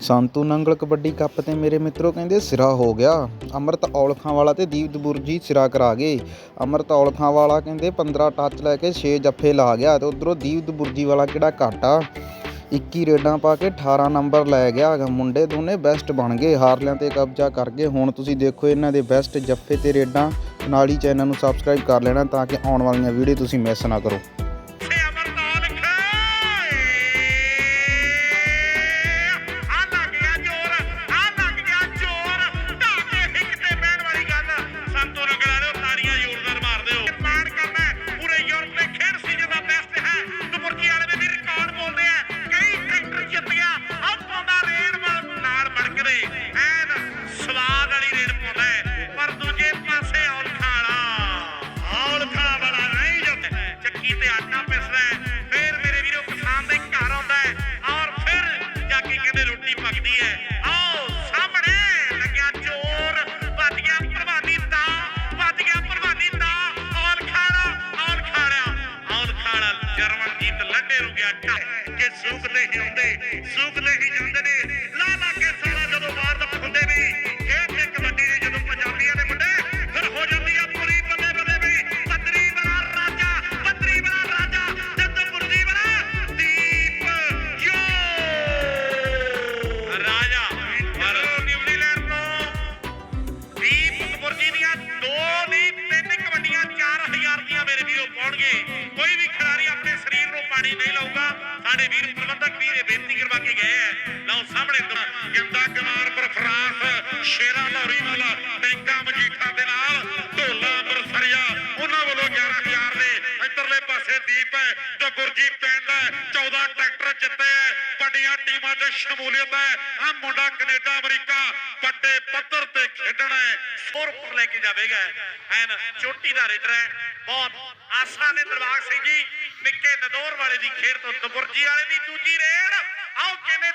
Santu Nangal kabaddi cup ਤੇ ਮੇਰੇ ਮਿੱਤਰੋ ਕਹਿੰਦੇ ਸਿਰਾ ਹੋ ਗਿਆ। ਅਮਰਤ ਔਲਖਾਂ ਵਾਲਾ ਤੇ ਦੀਪ ਦਬੁਰਜੀ ਸਿਰਾ ਕਰਾ ਗਏ। ਅਮਰਤ ਔਲਖਾਂ ਵਾਲਾ ਕਹਿੰਦੇ 15 ਟੱਚ ਲੈ ਕੇ 6 ਜੱਫੇ ਲਾ ਗਿਆ ਤੇ ਉਧਰੋਂ ਦੀਪ ਦਬੁਰਜੀ ਵਾਲਾ ਕਿਹੜਾ ਘਾਟਾ। 21 ਰੇਡਾਂ ਪਾ ਕੇ 18 ਨੰਬਰ ਲੈ ਗਿਆ। ਮੁੰਡੇ ਦੋਨੇ ਬੈਸਟ ਬਣ ਗਏ। ਹਾਰਲਿਆਂ ਤੇ ਕਬਜ਼ਾ ਕਰ ਗਏ। ਹੁਣ ਤੁਸੀਂ ਦੇਖੋ ਇਹਨਾਂ ਦੇ ਬੈਸਟ ਜੱਫੇ ਤੇ ਰੇਡਾਂ। ਨਾਲ ਹੀ ਚੈਨਲ ਨੂੰ ਸਬਸਕ੍ਰਾਈਬ ਕਰ ਲੈਣਾ ਤਾਂ ਕਿ ਆਉਣ ਵਾਲੀਆਂ ਵੀਡੀਓ ਤੁਸੀਂ ਮਿਸ ਨਾ ਕਰੋ। ਲੱਡੇ ਨੂੰ ਗਿਆ ਟੱਕ ਹੁੰਦੇ ਸੂਕਦੇ ਹੀ ਜਾਂਦੇ ਨੇ। ਧਨੌਰੀ ਵਾਲਾ ਟੈਂਕਾ ਮਜੀਠਾ ਦੇ ਨਾਲ, ਢੋਲਾ ਅੰਮ੍ਰਿਤਸਰੀਆ ਉਹਨਾਂ ਵੱਲੋਂ 11000 ਨੇ ਇੱਧਰਲੇ ਪਾਸੇ ਦੀਪ ਹੈ, ਜੋ ਗੁਰਜੀਤ ਪੈਂਦਾ 14 ਟਰੈਕਟਰ ਜਿੱਤੇ ਹੈ, ਵੱਡੀਆਂ ਟੀਮਾਂ 'ਚ ਸ਼ਮੂਲੀਅਤ ਹੈ। ਆ ਮੁੰਡਾ ਕੈਨੇਡਾ, ਅਮਰੀਕਾ, ਵੱਡੇ ਪੱਧਰ ਤੇ ਖੇਡਣਾ ਹੈ। ਸੋਰ ਪਰ ਲੈ ਕੇ ਜਾਵੇਗਾ। ਐਨ ਚੋਟੀ ਦਾ ਰੇਡਰ ਹੈ। ਬਹੁਤ ਆਸਾ ਨੇ ਦਰਬਾਰ ਸਿੰਘ ਜੀ। ਨਿੱਕੇ ਨਦੌਰ ਵਾਲੇ ਦੀ ਖੇਡ ਤੋਂ ਦਬੁਰਜੀ ਵਾਲੇ ਦੀ ਦੂਜੀ ਰੇਡ। ਆਓ ਕਿਵੇਂ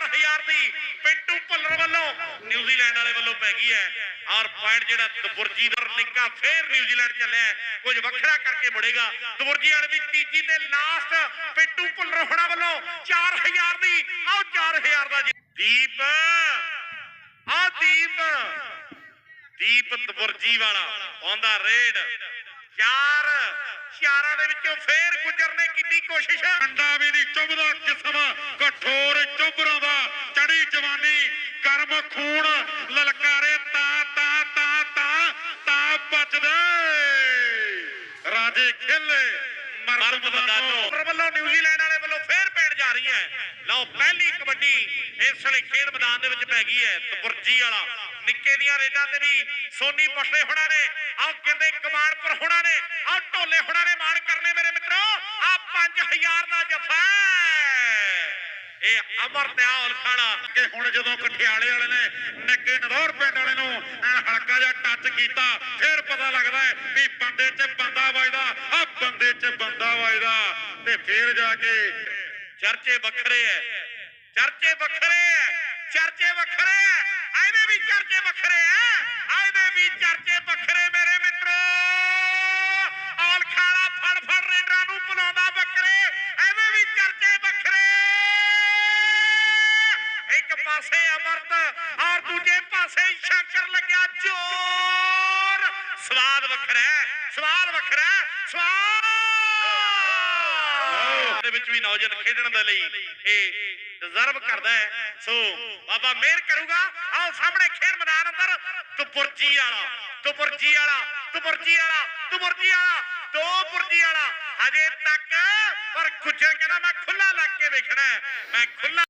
14000 ਦੀ ਪਿੰਟੂ ਭੁੱਲਰ ਵੱਲੋਂ ਨਿਊਜ਼ੀਲੈਂਡ ਵਾਲੇ ਵੱਲੋਂ ਪੈ ਗਈ ਹੈ। ਔਰ ਪੁਆਇੰਟ ਜਿਹੜਾ ਦਬੁਰਜੀ ਦਾ ਨਿੱਕਾ ਫੇਰ ਨਿਊਜ਼ੀਲੈਂਡ ਚੱਲਿਆ ਕੁਝ ਵੱਖਰਾ ਕਰਕੇ ਮੁੜੇਗਾ। ਦਬੁਰਜੀ ਵਾਲੇ ਦੀ ਤੀਜੀ ਤੇ ਲਾਸਟ ਪਿੰਟੂ ਭੁੱਲਰ ਹੋਣਾ ਵੱਲੋਂ 4000 ਦੀ। ਆਓ 4000 ਦਾ ਦੀਪ। ਆ ਦੀਪ। ਦੀਪ ਦਬੁਰਜੀ ਵਾਲਾ ਆਉਂਦਾ ਰੇਡ 4 ਚਾਰਾਂ ਦੇ ਵਿੱਚੋਂ ਫੇਰ ਗੁੱਜਰ ਨੇ ਕੀਤੀ ਕੋਸ਼ਿਸ਼ ਅੰਡਾ ਵੀ ਨਹੀਂ ਚੁੱਭਦਾ ਕਿਸਮ ਕਠੋਰ ਚੁੱਭਰਾਂ ਦਾ ਚੜੀ ਜਵਾਨੀ ਕਰਮ ਖੂਨ ਲਲਕਾਰੇ ਤਾਂ ਤਾਂ ਤਾਂ ਤਾਂ ਤਾਂ ਬਚਦੇ ਰਾਜੇ ਖੇਲੇ ਮਰਦ ਮੈਦਾਨੋਂ ਵੱਲੋਂ ਨਿਊਜ਼ੀਲੈਂਡ ਵਾਲੇ ਵੱਲੋਂ ਫੇਰ ਪੈਣ ਜਾ ਰਹੀ ਹੈ। ਲਓ ਪਹਿਲੀ ਕਬੱਡੀ ਇਸ ਵੇਲੇ ਖੇਡ ਮੈਦਾਨ ਦੇ ਵਿੱਚ ਪੈ ਗਈ ਹੈ। ਤਬੁਰਜੀ ਵਾਲਾ। ਨਿੱਕੇ ਦੀਆਂ ਰੇਡਾਂ ਤੇ ਵੀ ਸੋਨੀ ਪਟਲੇ ਹੋਣਾ ਨੇ ਆਹ ਕਹਿੰਦੇ ਕਮਾਨਪੁਰ ਹੋਣਾ ਨੇ, ਆਹ ਢੋਲੇ ਹੋਣਾ ਨੇ ਮਾਣ ਕਰਨੇ ਮੇਰੇ ਮਿੱਤਰੋ। ਆ 5000 ਦਾ ਜਫਾ ਇਹ ਅਮਰ ਤੇ ਖਾਣਾ ਕਿ ਹੁਣ ਜਦੋਂ ਕਠਿਆਲੇ ਵਾਲੇ ਨੇ ਨਿੱਕੇ ਨਦੌਰ ਪਿੰਡ ਵਾਲੇ ਨੂੰ ਹਲਕਾ ਜਿਹਾ ਟੱਚ ਕੀਤਾ, ਫਿਰ ਪਤਾ ਲੱਗਦਾ ਹੈ ਵੀ ਬੰਦੇ 'ਚ ਬੰਦਾ ਵੱਜਦਾ ਆ ਬੰਦੇ 'ਚ ਬੰਦਾ ਵੱਜਦਾ। ਤੇ ਫਿਰ ਜਾ ਕੇ ਚਰਚੇ ਵੱਖਰੇ ਐ ਚਰਚੇ ਵੱਖਰੇ ਐ ਚਰਚੇ ਵੱਖਰੇ ਐ ਵੀ ਚਰਚੇ ਵੱਖਰੇ ਐ। ਇਹਦੇ ਵੀ ਚਰਚੇ ਵੱਖਰੇ ਮੇਰੇ ਮਿੱਤਰੋ। ਆਲ ਖਾਲਾ ਫੜ ਫੜ ਰੇਡਰਾਂ ਨੂੰ ਬੁਲਾਉਂਦਾ ਬੱਕਰੇ। ਐਵੇਂ ਵੀ ਚਰਚੇ ਵੱਖਰੇ। ਇੱਕ ਪਾਸੇ ਅਮਰਤ ਔਰ ਦੂਜੇ ਪਾਸੇ ਸ਼ੰਕਰ ਲੱਗਿਆ ਜੋਰ ਸਵਾਦ ਵੱਖਰਾ ਹੈ ਸਵਾਦ ਵੱਖਰਾ ਹੈ ਸਵਾਦ ਦੇ ਵਿੱਚ ਵੀ ਨੌਜਵਾਨ ਖੇਡਣ ਦੇ ਲਈ ਇਹ ਡਿਜ਼ਰਵ ਕਰਦਾ ਹੈ। ਸੋ ਬਾਬਾ ਮਿਹਰ ਕਰੂਗਾ। ਆਓ ਸਾਹਮਣੇ ਖੇਡ ਮੈਦਾਨ ਅੰਦਰ। ਤੁਪੁਰਜੀ ਵਾਲਾ ਤੁਪੁਰਜੀ ਵਾਲਾ ਤੁਪੁਰਜੀ ਵਾਲਾ ਤੁਪੁਰਜੀ ਵਾਲਾ ਦੋ ਪੁਰਜੀ ਵਾਲਾ। ਹਜੇ ਤੱਕ ਪਰ ਗੁੱਜਰ ਕਹਿੰਦਾ, ਮੈਂ ਖੁੱਲਾ ਲੱਗ ਕੇ ਵੇਖਣਾ ਮੈਂ ਖੁੱਲਾ